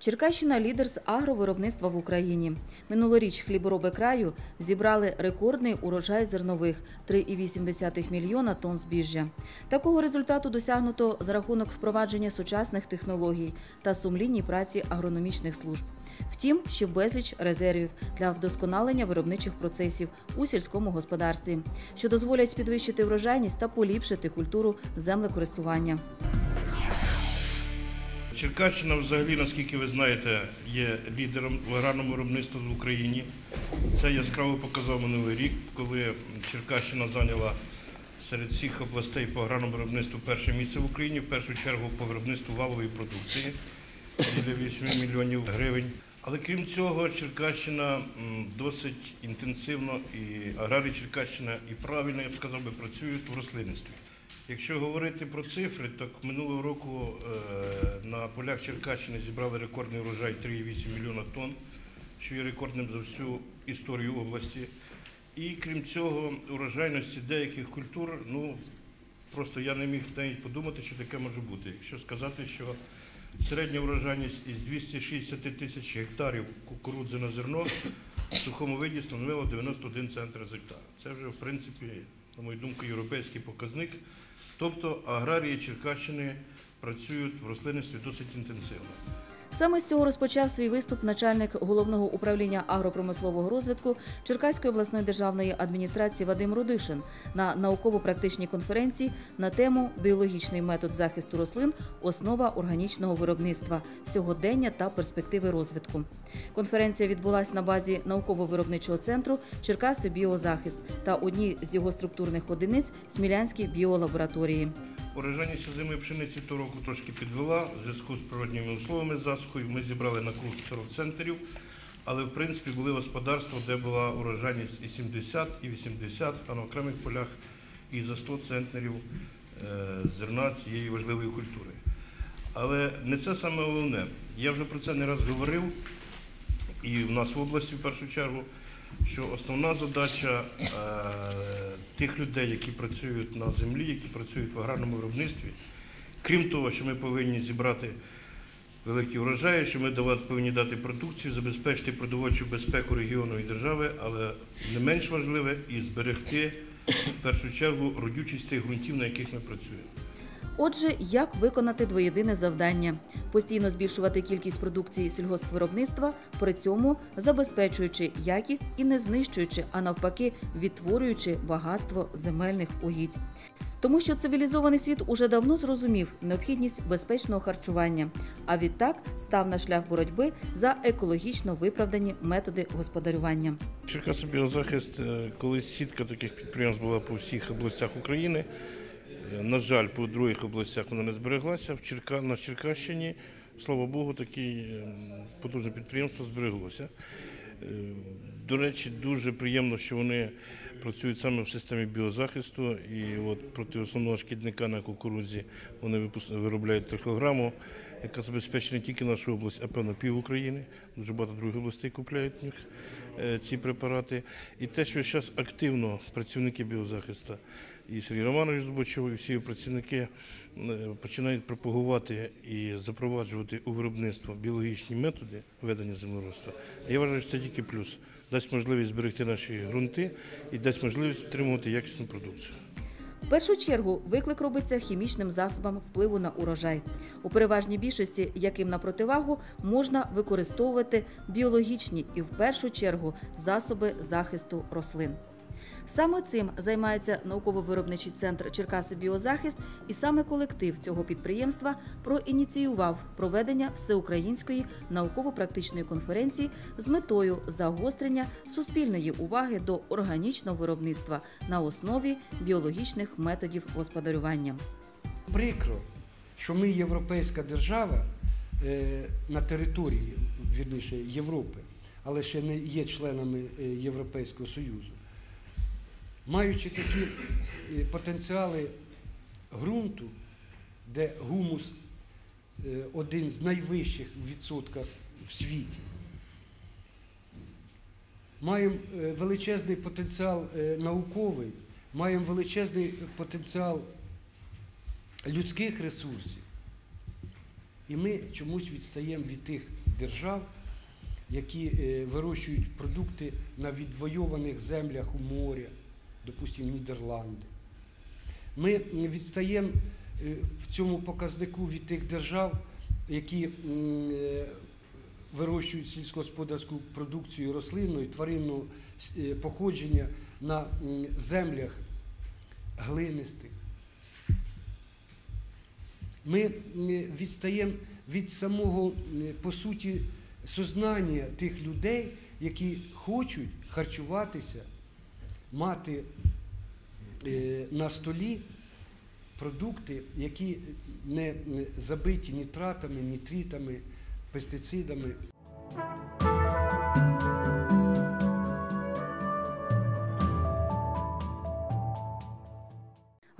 Черкащина лідер з агровиробництва в Україні. Минулоріч хлібороби краю зібрали рекордний урожай зернових 3,8 мільйона тонн збіжжя. Такого результату досягнуто за рахунок впровадження сучасних технологій та сумлінній праці агрономічних служб. Втім, ще безліч резервів для вдосконалення виробничих процесів у сільському господарстві, що дозволять підвищити врожайність та поліпшити культуру землекористування. Черкащина взагалі, наскільки ви знаєте, є лідером в аграрному виробництві в Україні. Це яскраво показав минулий рік, коли Черкащина зайняла серед всіх областей по аграрному виробництву перше місце в Україні, в першу чергу по виробництву валової продукції біля 8 мільйонів гривень. Але крім цього, Черкащина досить інтенсивно і аграрії Черкащина і правильно, я б сказав би, працюють в рослинництві. Якщо говорити про цифри, то минулого року е, на полях Черкащини зібрали рекордний урожай 3,8 мільйона тонн, що є рекордним за всю історію області. І крім цього, урожайності деяких культур, ну просто я не міг навіть подумати, що таке може бути. Якщо сказати, що середня урожайність із 260 тисяч гектарів кукурудзи на зерно в сухому виді становила 91 центр з гектара. Це вже, в принципі, на мою думку, європейський показник. Тобто аграрії Черкащини працюють в рослинництві досить інтенсивно. Саме з цього розпочав свій виступ начальник головного управління агропромислового розвитку Черкаської обласної державної адміністрації Вадим Рудишин на науково-практичній конференції на тему Біологічний метод захисту рослин основа органічного виробництва, сьогодення та перспективи розвитку. Конференція відбулась на базі науково-виробничого центру Черкаси Біозахист та одній з його структурних одиниць Смілянській біолабораторії. Урожайність озимої пшениці того року трошки підвела в зв'язку з природніми условиями засухою. Ми зібрали на круг 40 центрів, але в принципі були господарства, де була урожайність і 70, і 80, а на окремих полях і за 100 центнерів е, зерна цієї важливої культури. Але не це саме головне. Я вже про це не раз говорив, і в нас в області в першу чергу, що основна задача е, тих людей, які працюють на землі, які працюють в аграрному виробництві, крім того, що ми повинні зібрати великі урожаї, що ми повинні дати продукцію, забезпечити продовольчу безпеку регіону і держави, але не менш важливе і зберегти в першу чергу родючість тих ґрунтів, на яких ми працюємо. Отже, як виконати двоєдине завдання: постійно збільшувати кількість продукції сільгоспвиробництва, при цьому забезпечуючи якість і не знищуючи, а навпаки, відтворюючи багатство земельних угідь. Тому що цивілізований світ уже давно зрозумів необхідність безпечного харчування, а відтак став на шлях боротьби за екологічно виправдані методи господарювання. Черкаси біозахист, е, колись сітка таких підприємств була по всіх областях України. На жаль, по других областях вона не збереглася. В Черка... На Черкащині, слава Богу, таке е, потужне підприємство збереглося. Е, До речі, дуже приємно, що вони працюють саме в системі біозахисту. І от проти основного шкідника на кукурудзі вони виробляють трихограму, яка забезпечує не тільки нашу область, а певно пів України. Дуже багато других областей купляють них е, ці препарати. І те, що зараз активно працівники біозахисту, і Сергій Романович Зубачов, і всі працівники е, починають пропагувати і запроваджувати у виробництво біологічні методи ведення землеробства. Я вважаю, що це тільки плюс. Дасть можливість зберегти наші ґрунти і дасть можливість отримувати якісну продукцію. В першу чергу виклик робиться хімічним засобам впливу на урожай, у переважній більшості яким на противагу можна використовувати біологічні і в першу чергу засоби захисту рослин. Саме цим займається науково-виробничий центр Черкаси Біозахист, і саме колектив цього підприємства проініціював проведення всеукраїнської науково-практичної конференції з метою загострення суспільної уваги до органічного виробництва на основі біологічних методів господарювання. Прикро, що ми європейська держава е, на території вірніше, Європи, але ще не є членами е, Європейського Союзу. Маючи такі е, потенціали ґрунту, де гумус е, один з найвищих відсотків в світі, маємо е, величезний потенціал науковий, маємо величезний потенціал людських ресурсів. І ми чомусь відстаємо від тих держав, які вирощують продукти на відвойованих землях у моря, допустимо, Нідерланди. Ми відстаємо е, в цьому показнику від тих держав, які е, вирощують сільськогосподарську продукцію рослинну і тваринного е, походження на землях глинистих. Ми відстаємо від самого, по суті, сознання тих людей, які хочуть харчуватися, мати е, на столі продукти, які не забиті нітратами, нітритами, пестицидами.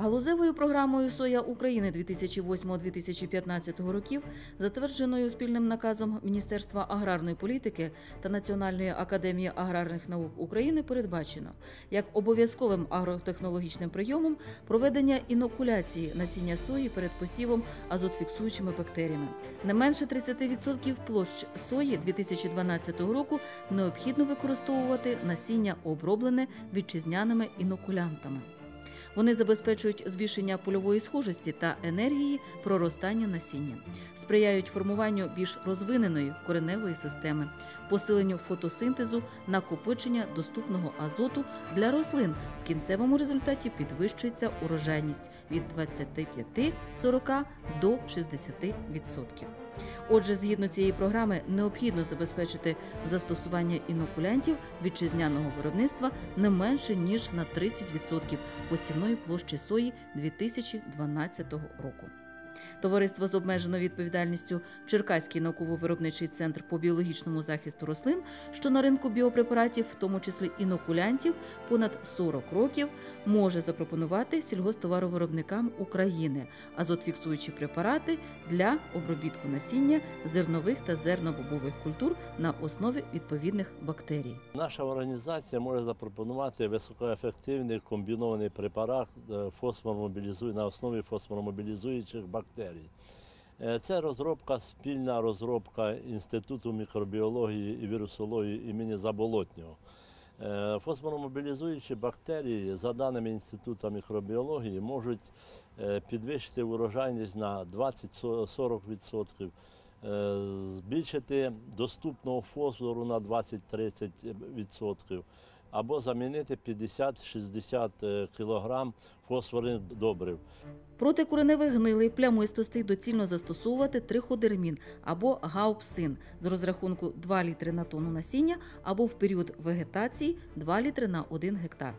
Галузевою програмою Соя України 2008-2015 років, затвердженою спільним наказом Міністерства аграрної політики та Національної академії аграрних наук України, передбачено як обов'язковим агротехнологічним прийомом проведення інокуляції насіння сої перед посівом азотфіксуючими бактеріями. Не менше 30% площ сої 2012 року необхідно використовувати насіння оброблене вітчизняними інокулянтами. Вони забезпечують збільшення польової схожості та енергії проростання насіння, сприяють формуванню більш розвиненої кореневої системи, посиленню фотосинтезу, накопичення доступного азоту для рослин. В кінцевому результаті підвищується урожайність від 25-40 до 60%. Отже, згідно цієї програми, необхідно забезпечити застосування інокулянтів вітчизняного виробництва не менше ніж на 30% посівної площі сої 2012 року. Товариство з обмеженою відповідальністю Черкаський науково-виробничий центр по біологічному захисту рослин, що на ринку біопрепаратів, в тому числі інокулянтів, понад 40 років, може запропонувати сільгосптоваровиробникам України азотфіксуючі препарати для обробітку насіння зернових та зернобобових культур на основі відповідних бактерій. Наша організація може запропонувати високоефективний комбінований препарат е, фосформобілізуй- на основі фосформобілізуючих бактерій. Е, Це розробка, спільна розробка Інституту мікробіології і вірусології імені Заболотнього. Е, Фосформобілізуючі бактерії, за даними Інституту мікробіології, можуть е, підвищити урожайність на 20-40%, е, збільшити доступного фосфору на 20-30% або замінити 50-60 кг фосфорних добрив. Проти кореневих гнилий плямистостей доцільно застосовувати триходермін або гаупсин з розрахунку 2 літри на тонну насіння або в період вегетації 2 літри на 1 гектар.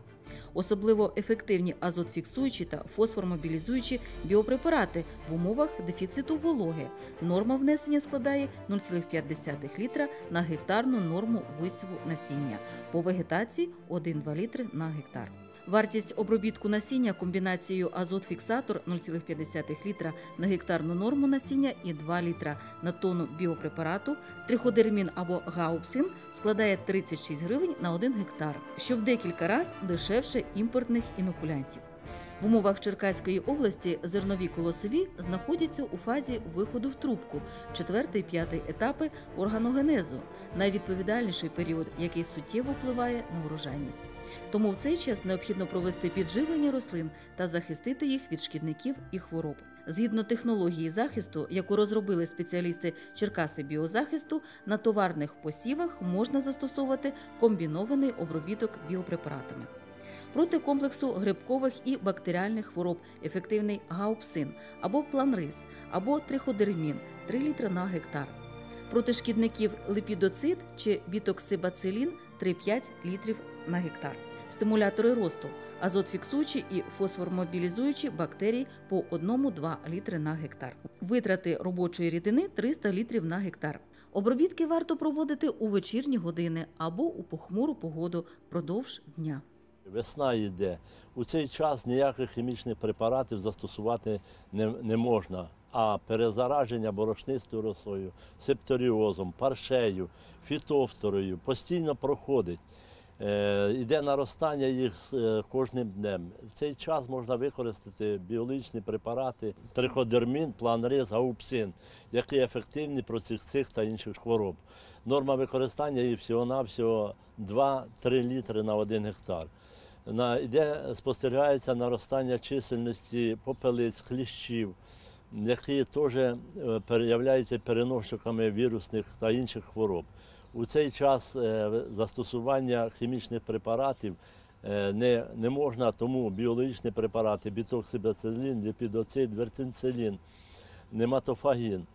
Особливо ефективні азотфіксуючі та фосформобілізуючі біопрепарати в умовах дефіциту вологи. Норма внесення складає 0,5 літра на гектарну норму висіву насіння. По вегетації 1-2 літри на гектар. Вартість обробітку насіння комбінацією азот-фіксатор 0,5 літра на гектарну норму насіння і 2 літра на тонну біопрепарату, триходермін або гаупсин складає 36 гривень на 1 гектар, що в декілька разів дешевше імпортних інокулянтів. В умовах Черкаської області зернові колосові знаходяться у фазі виходу в трубку, четвертий п'ятий етапи органогенезу, найвідповідальніший період, який суттєво впливає на урожайність. Тому в цей час необхідно провести підживлення рослин та захистити їх від шкідників і хвороб. Згідно технології захисту, яку розробили спеціалісти Черкаси біозахисту, на товарних посівах можна застосовувати комбінований обробіток біопрепаратами. Проти комплексу грибкових і бактеріальних хвороб ефективний гаупсин або планрис, або триходермін 3 літри на гектар. Проти шкідників липідоцит чи бітоксибацилін 3-5 літрів на гектар. Стимулятори росту, азотфіксуючі і фосформобілізуючі бактерії по 1-2 літри на гектар. Витрати робочої рідини 300 літрів на гектар. Обробітки варто проводити у вечірні години або у похмуру погоду впродовж дня. Весна йде. У цей час ніяких хімічних препаратів застосувати не, не можна. А перезараження борошнистою росою, септоріозом, паршею, фітофторою постійно проходить. Е, Йде наростання їх з е, кожним днем. В цей час можна використати біологічні препарати триходермін, планриз, гаупсин, які ефективні проти цих та інших хвороб. Норма використання їх всього-навсього 2-3 літри на 1 гектар. Йде, спостерігається наростання чисельності попелиць, кліщів, які теж е, являються переносчиками вірусних та інших хвороб. У цей час е, застосування хімічних препаратів е, не, не можна, тому біологічні препарати, бітоксибацилін, ліпідоцид, вертинцелін, нематофагін.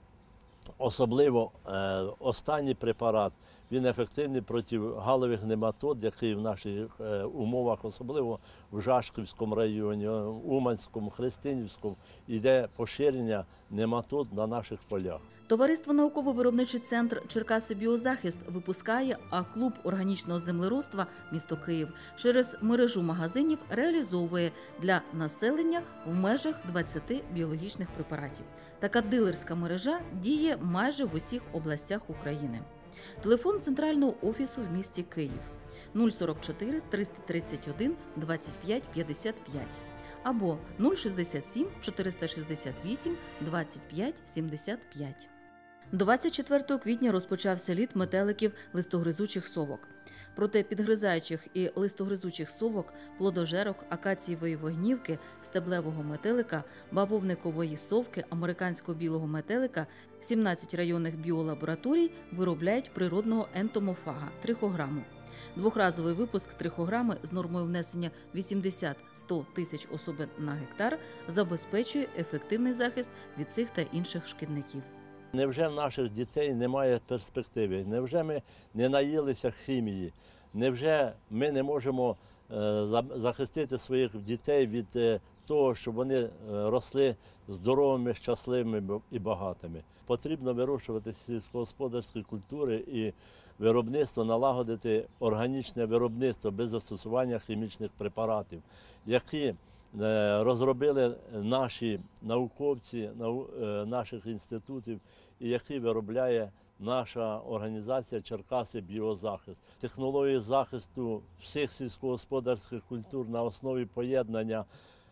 Особливо е, останній препарат він ефективний проти галових нематод, який в наших е, умовах, особливо в Жашківському районі, Уманському, Христинівському, йде поширення нематод на наших полях. Товариство науково-виробничий центр Черкаси Біозахист випускає, а клуб органічного землеробства місто Київ через мережу магазинів реалізовує для населення в межах 20 біологічних препаратів. Така дилерська мережа діє майже в усіх областях України. Телефон центрального офісу в місті Київ 044 331 25 55 або 067 468 25 75. 24 квітня розпочався літ метеликів листогризучих совок. Проти підгризаючих і листогризучих совок, плодожерок, акацієвої вогнівки, стеблевого метелика, бавовникової совки, американського білого метелика 17 районних біолабораторій виробляють природного ентомофага трихограму. Двохразовий випуск трихограми з нормою внесення 80-100 тисяч особин на гектар забезпечує ефективний захист від цих та інших шкідників. Невже в наших дітей немає перспективи? Невже ми не наїлися хімії? Невже ми не можемо е, захистити своїх дітей від е, того, щоб вони е, росли здоровими, щасливими і багатими? Потрібно вирощувати сільськогосподарські культури і виробництво, налагодити органічне виробництво без застосування хімічних препаратів, які розробили наші науковці е, наших інститутів які виробляє наша організація Черкаси Біозахист. Технології захисту всіх сільськогосподарських культур на основі поєднання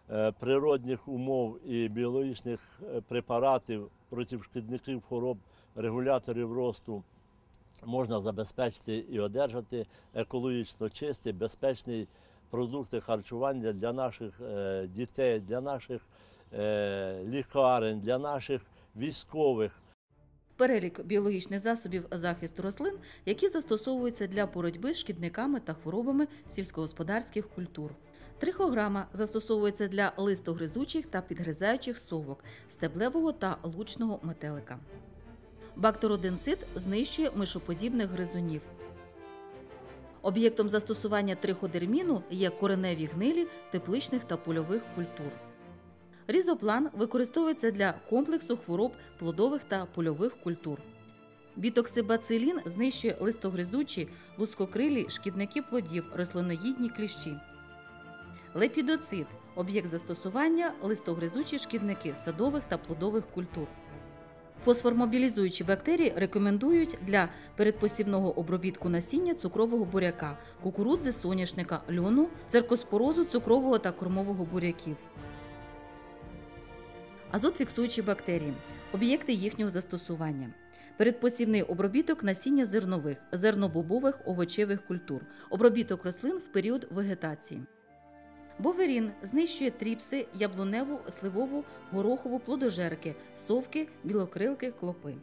е, природних умов і біологічних е, препаратів проти шкідників хвороб, регуляторів росту можна забезпечити і одержати екологічно чисті, безпечні продукти харчування для наших е, дітей, для наших е, лікарень, для наших військових. Перелік біологічних засобів захисту рослин, які застосовуються для боротьби з шкідниками та хворобами сільськогосподарських культур. Трихограма застосовується для листогризучих та підгризаючих совок, стеблевого та лучного метелика. Бактероденцит знищує мишоподібних гризунів. Об'єктом застосування триходерміну є кореневі гнилі тепличних та польових культур. Різоплан використовується для комплексу хвороб плодових та польових культур. Бітоксибацилін знищує листогризучі, лускокрилі, шкідники плодів, рослиноїдні кліщі. Лепідоцит об'єкт застосування листогризучі шкідники садових та плодових культур. Фосформобілізуючі бактерії рекомендують для передпосівного обробітку насіння цукрового буряка, кукурудзи, соняшника, льону, циркоспорозу цукрового та кормового буряків. Азотфіксуючі бактерії об'єкти їхнього застосування. Передпосівний обробіток насіння зернових, зернобобових, овочевих культур, обробіток рослин в період вегетації. Боверін знищує тріпси, яблуневу, сливову, горохову, плодожерки, совки, білокрилки, клопи.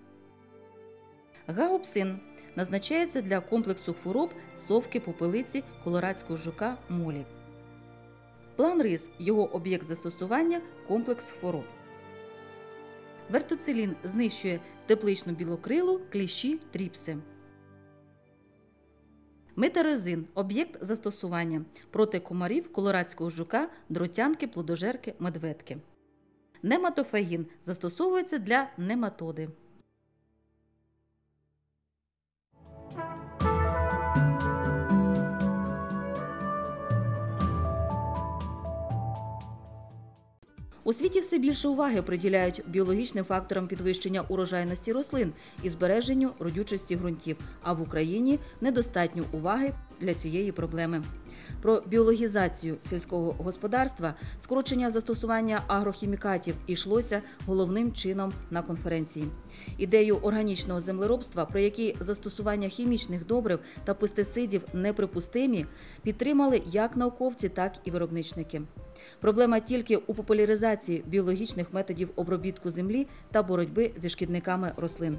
Гаупсин назначається для комплексу хвороб совки, попелиці, колорадського жука, молі. План риз його об'єкт застосування комплекс хвороб. Вертоцилін знищує тепличну білокрилу, кліщі, тріпси. Метарезин об'єкт застосування проти комарів, колорадського жука, дротянки, плодожерки, медведки. Нематофагін застосовується для нематоди. У світі все більше уваги приділяють біологічним факторам підвищення урожайності рослин і збереженню родючості ґрунтів. А в Україні недостатньо уваги для цієї проблеми. Про біологізацію сільського господарства, скорочення застосування агрохімікатів йшлося головним чином на конференції. Ідею органічного землеробства, про які застосування хімічних добрив та пестицидів неприпустимі, підтримали як науковці, так і виробничники. Проблема тільки у популяризації біологічних методів обробітку землі та боротьби зі шкідниками рослин.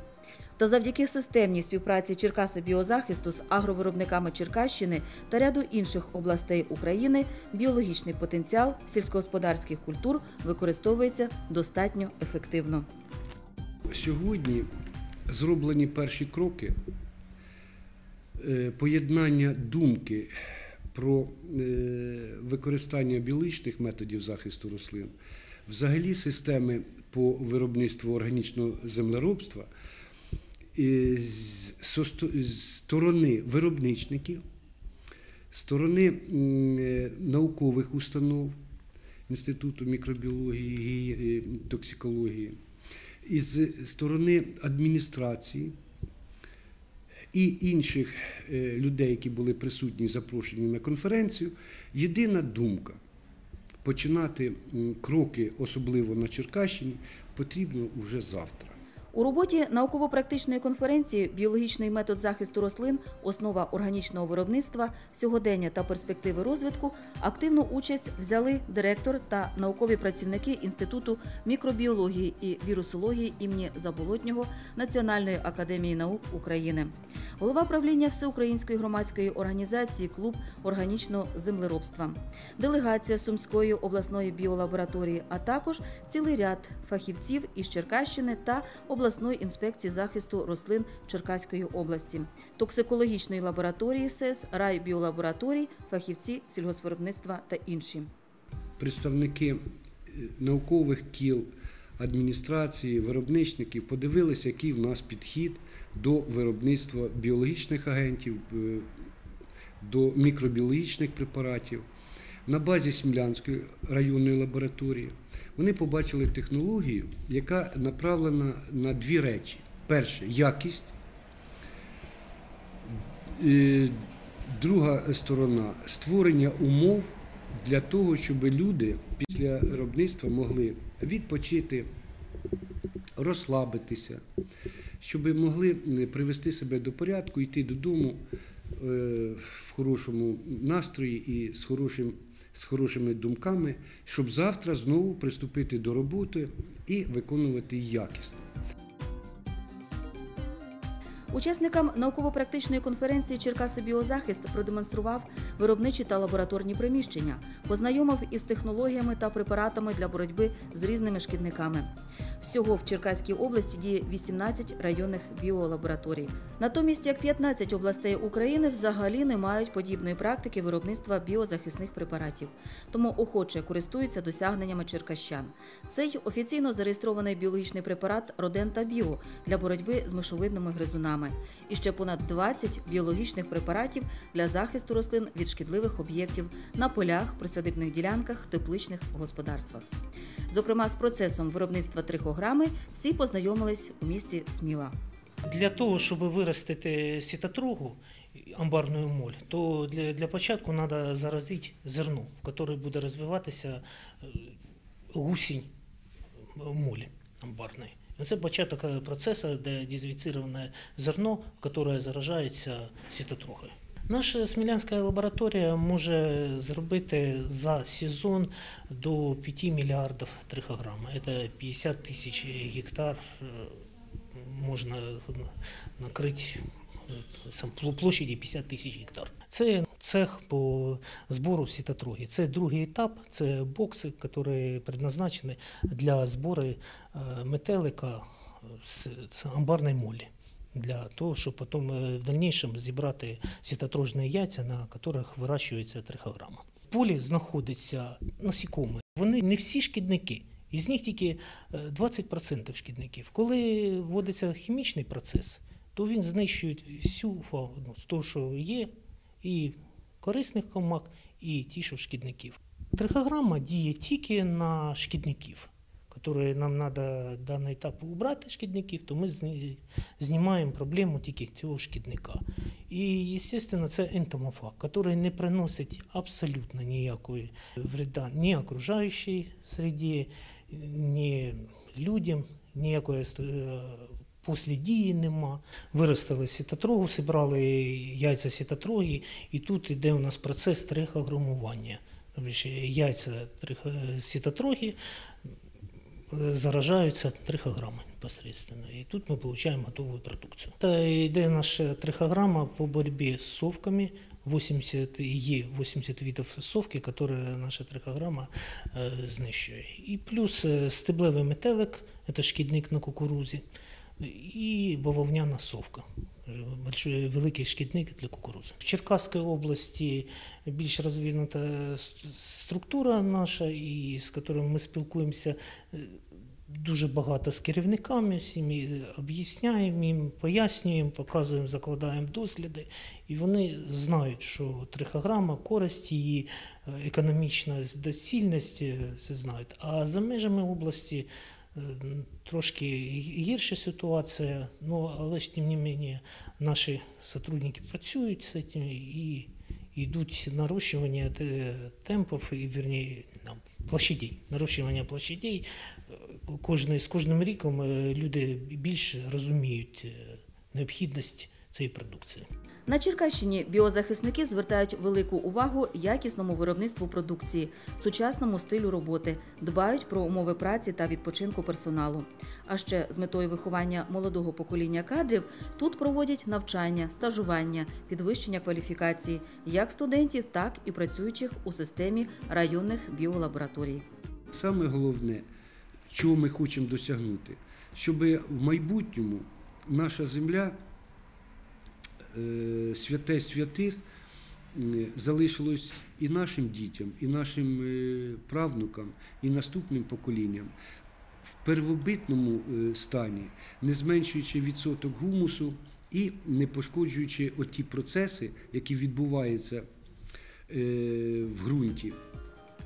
Та завдяки системній співпраці Черкаси біозахисту з агровиробниками Черкащини та ряду інших областей України біологічний потенціал сільськогосподарських культур використовується достатньо ефективно. Сьогодні зроблені перші кроки е, поєднання думки про е, використання біологічних методів захисту рослин, взагалі системи по виробництву органічного землеробства е, з з сторони виробничників, сторони е, наукових установ Інституту мікробіології, гі- е, токсикології із сторони адміністрації і інших е, людей, які були присутні, запрошені на конференцію, єдина думка починати кроки, особливо на Черкащині, потрібно вже завтра. У роботі науково-практичної конференції Біологічний метод захисту рослин, основа органічного виробництва, сьогодення та перспективи розвитку активну участь взяли директор та наукові працівники Інституту мікробіології і вірусології імені Заболотнього Національної академії наук України, голова правління Всеукраїнської громадської організації Клуб органічного землеробства, делегація Сумської обласної біолабораторії, а також цілий ряд фахівців із Черкащини та обласної інспекції захисту рослин Черкаської області, токсикологічної лабораторії СЕС, райбіолабораторій, фахівці сільгоспвиробництва та інші. Представники е, наукових кіл, адміністрації, виробничників подивилися, який в нас підхід до виробництва біологічних агентів, е, до мікробіологічних препаратів. На базі Смілянської районної лабораторії вони побачили технологію, яка направлена на дві речі: перше якість, Е, друга сторона створення умов для того, щоб люди після виробництва могли відпочити, розслабитися, щоб могли привести себе до порядку, йти додому е, в хорошому настрої і з, хорошим, з хорошими думками, щоб завтра знову приступити до роботи і виконувати якісно. Учасникам науково-практичної конференції Черкаси Біозахист продемонстрував виробничі та лабораторні приміщення, познайомив із технологіями та препаратами для боротьби з різними шкідниками. Всього в Черкаській області діє 18 районних біолабораторій. Натомість, як 15 областей України взагалі не мають подібної практики виробництва біозахисних препаратів, тому охоче користуються досягненнями черкащан. Цей офіційно зареєстрований біологічний препарат Родента Біо для боротьби з мишовидними гризунами і ще понад 20 біологічних препаратів для захисту рослин від шкідливих об'єктів на полях, присадибних ділянках, тепличних господарствах. Зокрема, з процесом виробництва трихограми всі познайомились у місті Сміла. Для того, щоб виростити сітотрогу, амбарну моль, то для, для початку треба заразити зерно, в яке буде розвиватися е, гусінь молі амбарної. Це початок е, процесу, де дезінфіцироване зерно, яке заражається сітотрогою. Наша смілянська лабораторія може зробити за сезон до 5 мільярдів трихограм. Це 50 тисяч гектар е, можна накрити площаді 50 тисяч гектар. Це цех по збору сітотроги. Це другий етап, це бокси, які предназначені для збору е, метелика з, амбарної молі. Для того, щоб потім е, в дальнішому зібрати сітотрожні яйця, на яких вирощується трихограма. В полі знаходяться насікомі. Вони не всі шкідники. Із них тільки е, 20% шкідників. Коли вводиться хімічний процес, то він знищує всю фауну з того, що є, і корисних комах, і ті, що шкідників. Трихограмма діє тільки на шкідників, які нам треба даний етап убрати шкідників, то ми знімаємо проблему тільки цього шкідника. І, звісно, це ентомофаг, який не приносить абсолютно ніякої вреда ні окружаючій середі, ні людям, ніякої е, після дії нема. Виростили сітотрогу, зібрали яйця сітотроги, і тут йде у нас процес трихограмування. Тобто яйця сітотроги е, заражаються трихограммой непосредственно. І тут ми отримуємо готову продукцію. Та йде наша трихограмма по боротьбі з совками. 80, є 80 видів совки, які наша трихограмма е, знищує. І плюс е, стеблевий метелик, це шкідник на кукурузі, і бавовняна совка. Большой, великий шкідник для кукурузи. В Черкаській області більш розвинута структура наша, і з якою ми спілкуємося е, дуже багато з керівниками, всіми об'ясняємо їм, пояснюємо, показуємо, закладаємо досліди. І вони знають, що трихограма, користь її, е, економічна доцільність, це знають. А за межами області трошки гірша ситуація, ну, але ж тим не менше наші сотрудники працюють з цим і йдуть нарощування те- темпів, і, вірні, там, площадей, нарощування площадей. Е, Кожний, з кожним роком е, люди більше розуміють е, необхідність цієї продукції. На Черкащині біозахисники звертають велику увагу якісному виробництву продукції, сучасному стилю роботи, дбають про умови праці та відпочинку персоналу. А ще з метою виховання молодого покоління кадрів тут проводять навчання, стажування, підвищення кваліфікації як студентів, так і працюючих у системі районних біолабораторій. Саме головне, чого ми хочемо досягнути, щоб в майбутньому наша земля, святе святих, залишилось і нашим дітям, і нашим е, правнукам, і наступним поколінням в первобитному е, стані, не зменшуючи відсоток гумусу і не пошкоджуючи оті процеси, які відбуваються е, в ґрунті.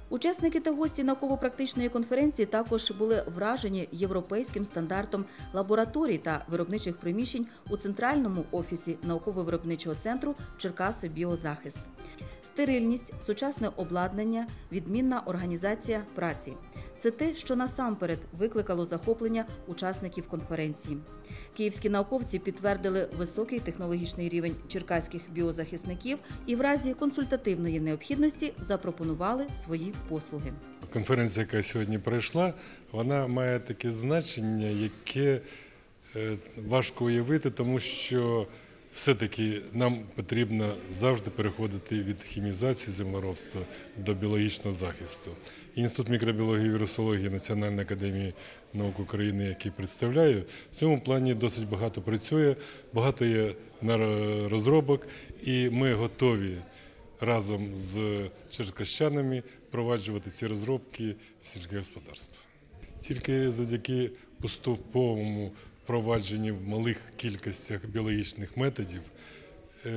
Учасники та гості науково-практичної конференції також були вражені європейським стандартом лабораторій та виробничих приміщень у центральному офісі науково-виробничого центру Черкаси Біозахист. Стерильність, сучасне обладнання, відмінна організація праці це те, що насамперед викликало захоплення учасників конференції. Київські науковці підтвердили високий технологічний рівень черкаських біозахисників і в разі консультативної необхідності запропонували свої послуги. Конференція, яка сьогодні пройшла, вона має таке значення, яке е, важко уявити, тому що все-таки нам потрібно завжди переходити від хімізації землеробства до біологічного захисту. Інститут мікробіології і вірусології Національної академії наук України, який представляю, в цьому плані досить багато працює, багато є розробок, і ми готові разом з черкащанами впроваджувати ці розробки в сільське господарство. Тільки завдяки поступовому впровадженню в малих кількостях біологічних методів е,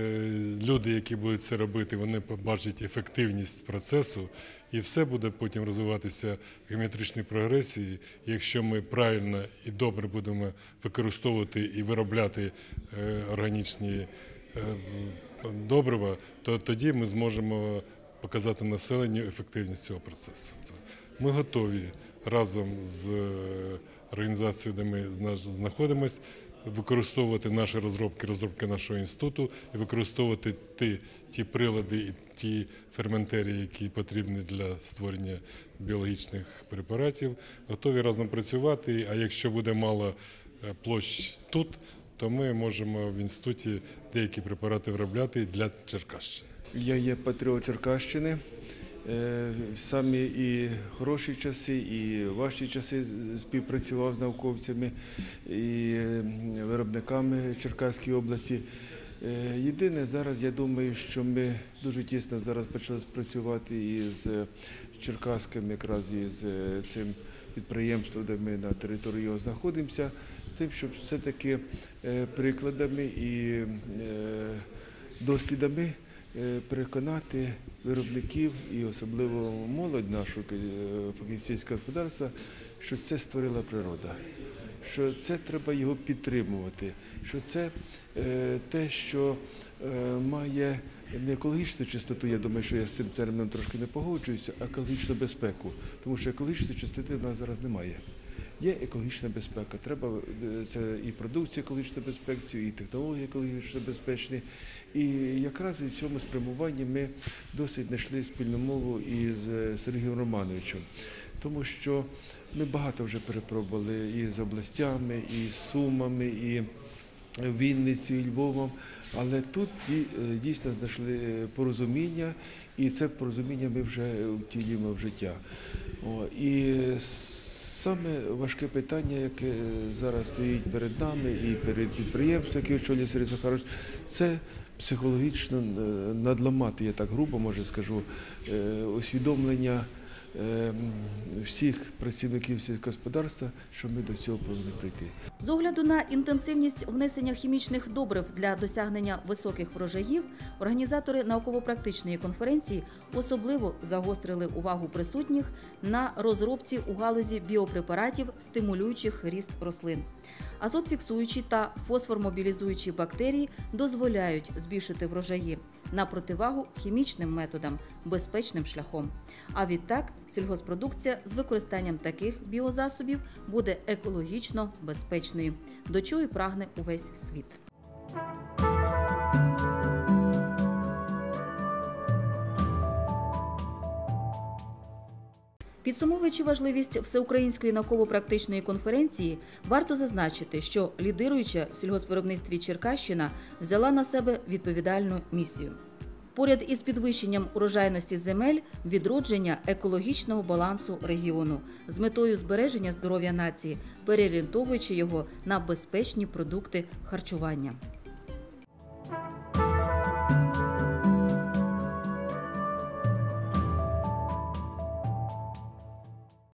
люди, які будуть це робити, вони побачать ефективність процесу, і все буде потім розвиватися в геометричній прогресії. Якщо ми правильно і добре будемо використовувати і виробляти е, органічні е, добрива, то тоді ми зможемо показати населенню ефективність цього процесу. Ми готові разом з організацією, де ми зна- знаходимося, використовувати наші розробки, розробки нашого інституту і використовувати ті, ті прилади і ті ферментарії, які потрібні для створення біологічних препаратів. Готові разом працювати. А якщо буде мало е, площ тут, то ми можемо в інституті деякі препарати виробляти для Черкащини. Я є патріот Черкащини. Е, Самі і хороші часи, і важчі часи співпрацював з науковцями і виробниками Черкаської області. Е, Єдине, зараз я думаю, що ми дуже тісно зараз почали працювати із Черкаським, якраз із е, цим підприємством, де ми на території його знаходимося, з тим, щоб все-таки е, прикладами і дослідами переконати виробників і особливо молодь нашу е, фахівцівського господарства, що це створила природа, що це треба його підтримувати, що це е, те, що е, має не екологічну чистоту, я думаю, що я з цим терміном трошки не погоджуюся, а екологічну безпеку, тому що екологічної чистоти в нас зараз немає. Є екологічна безпека. Треба е, це і продукція екологічно безпечна, і технології екологічно безпечні. І якраз в цьому спрямуванні ми досить знайшли спільну мову із е, Сергієм Романовичем, тому що ми багато вже перепробували і з областями, і з Сумами, і Вінницю, і Львовом. Але тут е, дійсно знайшли порозуміння, і це порозуміння ми вже втілюємо в життя. І саме важке питання, яке зараз стоїть перед нами і перед підприємством, яке очолює Сергій Захарович, це психологічно е, надламати, я так грубо може скажу, е, усвідомлення всіх працівників сільськогосподарства, що ми до цього повинні прийти. З огляду на інтенсивність внесення хімічних добрив для досягнення високих врожаїв, організатори науково-практичної конференції особливо загострили увагу присутніх на розробці у галузі біопрепаратів, стимулюючих ріст рослин. Азотфіксуючі та фосформобілізуючі бактерії дозволяють збільшити врожаї на противагу хімічним методам, безпечним шляхом. А відтак сільгоспродукція з використанням таких біозасобів буде екологічно безпечною, до чого й прагне увесь світ. Підсумовуючи важливість всеукраїнської науково-практичної конференції, варто зазначити, що лідируюча в сільгоспвиробництві Черкащина взяла на себе відповідальну місію. Поряд із підвищенням урожайності земель відродження екологічного балансу регіону з метою збереження здоров'я нації, переорієнтовуючи його на безпечні продукти харчування.